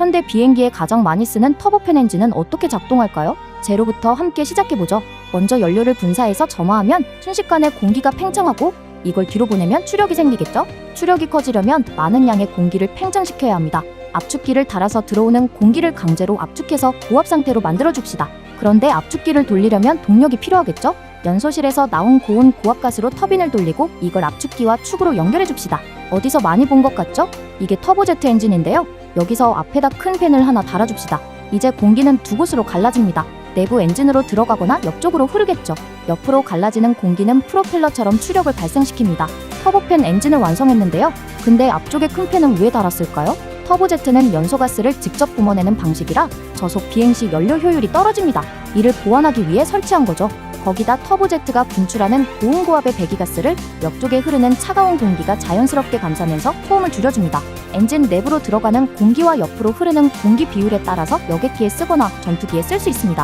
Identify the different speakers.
Speaker 1: 현대 비행기에 가장 많이 쓰는 터보팬 엔진은 어떻게 작동할까요? 제로부터 함께 시작해보죠. 먼저 연료를 분사해서 점화하면 순식간에 공기가 팽창하고 이걸 뒤로 보내면 추력이 생기겠죠? 추력이 커지려면 많은 양의 공기를 팽창시켜야 합니다. 압축기를 달아서 들어오는 공기를 강제로 압축해서 고압 상태로 만들어 줍시다. 그런데 압축기를 돌리려면 동력이 필요하겠죠? 연소실에서 나온 고온 고압가스로 터빈을 돌리고 이걸 압축기와 축으로 연결해 줍시다. 어디서 많이 본 것 같죠? 이게 터보제트 엔진인데요. 여기서 앞에다 큰 팬을 하나 달아줍시다. 이제 공기는 두 곳으로 갈라집니다. 내부 엔진으로 들어가거나 옆쪽으로 흐르겠죠. 옆으로 갈라지는 공기는 프로펠러처럼 추력을 발생시킵니다. 터보팬 엔진을 완성했는데요. 근데 앞쪽에 큰 팬은 왜 달았을까요? 터보제트는 연소가스를 직접 뿜어내는 방식이라 저속 비행 시 연료 효율이 떨어집니다. 이를 보완하기 위해 설치한 거죠. 거기다 터보제트가 분출하는 고온고압의 배기가스를 옆쪽에 흐르는 차가운 공기가 자연스럽게 감싸면서 소음을 줄여줍니다. 엔진 내부로 들어가는 공기와 옆으로 흐르는 공기 비율에 따라서 여객기에 쓰거나 전투기에 쓸 수 있습니다.